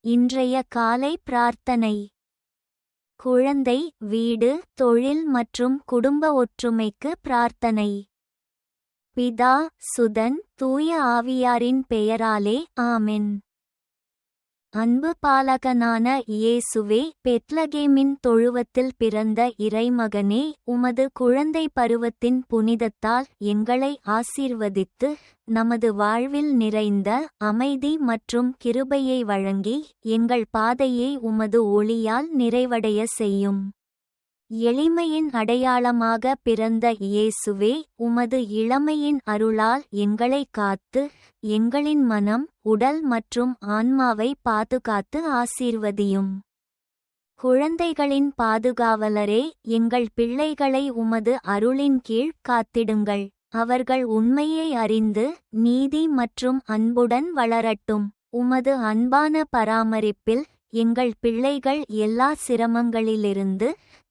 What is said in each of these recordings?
இன்றைய காலை பிரார்த்தனை. குழந்தை வீடு தொழில் மற்றும் குடும்ப ஒற்றுமைக்கு பிரார்த்தனை. பிதா சுதன் தூய ஆவியாரின் பெயராலே ஆமென். அன்பு பாலகனான இயேசுவே பெட்லகேமின் தொழுவத்தில் பிறந்த இறைமகனே உமது குழந்தை பருவத்தின் புனிதத்தால் எங்களை ஆசீர்வதித்து நமது வாழ்வில் நிறைந்த அமைதி மற்றும் கிருபையை வழங்கி எங்கள் பாதையை உமது ஒளியால் நிறைவடைய செய்யும். எளிமையின் அடையாளமாக பிறந்த இயேசுவே உமது இளமையின் அருளால் எங்களை காத்து எங்களின் மனம் உடல் மற்றும் ஆன்மாவை பாதுகாத்து ஆசீர்வதியும். குழந்தைகளின் பாதுகாவலரே எங்கள் பிள்ளைகளை உமது அருளின் கீழ் காத்திடுங்கள். அவர்கள் உண்மையை அறிந்து நீதி மற்றும் அன்புடன் வளரட்டும். உமது அன்பான பராமரிப்பில் எங்கள் பிள்ளைகள் எல்லா சிரமங்களிலிருந்து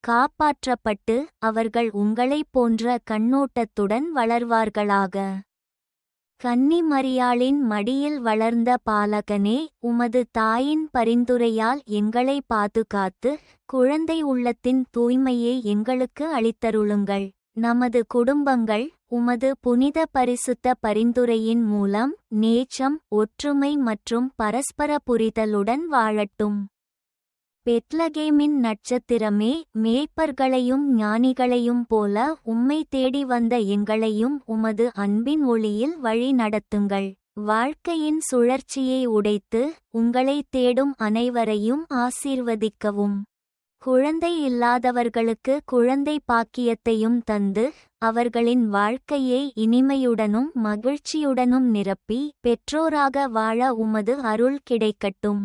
காப்பாற்றப்பட்டு அவர்கள் உங்களைப் போன்ற கண்ணோட்டத்துடன் வளர்வார்களாக. கன்னிமரியாளின் மடியில் வளர்ந்த பாலகனே உமது தாயின் பரிந்துரையால் எங்களை பாதுகாத்து குழந்தை உள்ளத்தின் தூய்மையை எங்களுக்கு அளித்தருளுங்கள். நமது குடும்பங்கள் உமது புனித பரிசுத்த பரிந்துரையின் மூலம் நேச்சம் ஒற்றுமை மற்றும் பரஸ்பர புரிதலுடன் வாழட்டும். பெத்லகேமின் நட்சத்திரமே மேய்ப்பர்களையும் ஞானிகளையும் போல உம்மை தேடி வந்த எங்களையும் உமது அன்பின் ஒளியில் வழி நடத்துங்கள். வாழ்க்கையின் சுழற்சியை உடைத்து உங்களை தேடும் அனைவரையும் ஆசீர்வதிக்கவும். குழந்தை இல்லாதவர்களுக்கு குழந்தை பாக்கியத்தையும் தந்து அவர்களின் வாழ்க்கையை இனிமையுடனும் மகிழ்ச்சியுடனும் நிரப்பி பெற்றோராக வாழ உமது அருள் கிடைக்கட்டும்.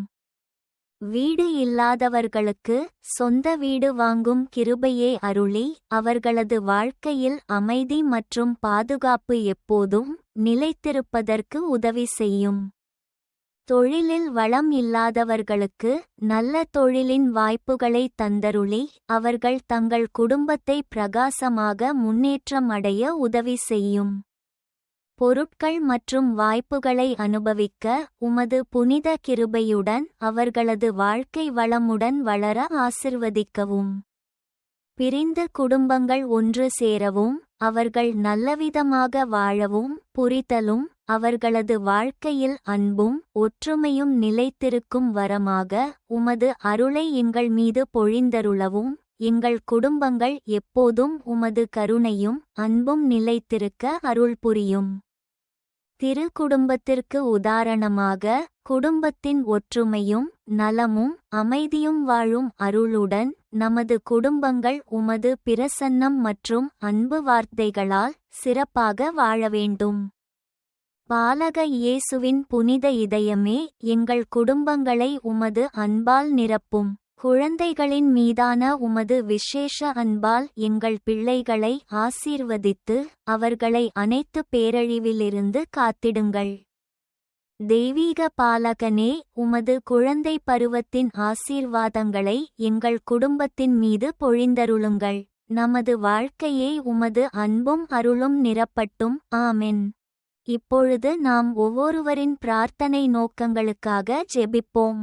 வீடு இல்லாதவர்களுக்கு சொந்த வீடு வாங்கும் கிருபையே அருளி அவர்களது வாழ்க்கையில் அமைதி மற்றும் பாதுகாப்பு எப்போதும் நிலைத்திருப்பதற்கு உதவி செய்யும். தொழிலில் வளம் இல்லாதவர்களுக்கு நல்ல தொழிலின் வாய்ப்புகளை தந்தருளி அவர்கள் தங்கள் குடும்பத்தை பிரகாசமாக முன்னேற்றம் அடைய உதவி செய்யும். பொருட்கள் மற்றும் வாய்ப்புகளை அனுபவிக்க உமது புனித கிருபையுடன் அவர்களது வாழ்க்கை வளமுடன் வளர ஆசிர்வதிக்கவும். பிரிந்த குடும்பங்கள் ஒன்று சேரவும் அவர்கள் நல்லவிதமாக வாழவும் புரிதலும் அவர்களது வாழ்க்கையில் அன்பும் ஒற்றுமையும் நிலைத்திருக்கும் வரமாக உமது அருளை எங்கள் மீது பொழிந்தருளவும் எங்கள் குடும்பங்கள் எப்போதும் உமது கருணையும் அன்பும் நிலைத்திருக்க அருள் புரியும். திரு குடும்பத்திற்கு உதாரணமாக குடும்பத்தின் ஒற்றுமையும் நலமும் அமைதியும் வாழும் அருளுடன் நமது குடும்பங்கள் உமது பிரசன்னம் மற்றும் அன்பு வார்த்தைகளால் சிறப்பாக வாழ வேண்டும். பாலக இயேசுவின் புனித இதயமே எங்கள் குடும்பங்களை உமது அன்பால் நிரப்பும். குழந்தைகளின் மீதான உமது விசேஷ அன்பால் எங்கள் பிள்ளைகளை ஆசீர்வதித்து அவர்களை அனைத்து பேரழிவிலிருந்து காத்திடுங்கள். தெய்வீக பாலகனே உமது குழந்தை பருவத்தின் ஆசீர்வாதங்களை எங்கள் குடும்பத்தின் மீது பொழிந்தருளுங்கள். நமது வாழ்க்கையை உமது அன்பும் அருளும் நிரப்பட்டும். ஆமென். இப்பொழுது நாம் ஒவ்வொருவரின் பிரார்த்தனை நோக்கங்களுக்காக ஜெபிப்போம்.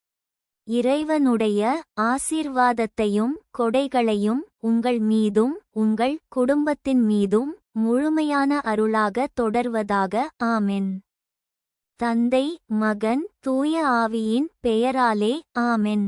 இறைவனுடைய ஆசீர்வாதத்தையும் கொடைகளையும் உங்கள் மீதும் உங்கள் குடும்பத்தின் மீதும் முழுமையான அருளாக தொடர்வதாக ஆமென். தந்தை மகன் தூய ஆவியின் பெயராலே ஆமென்.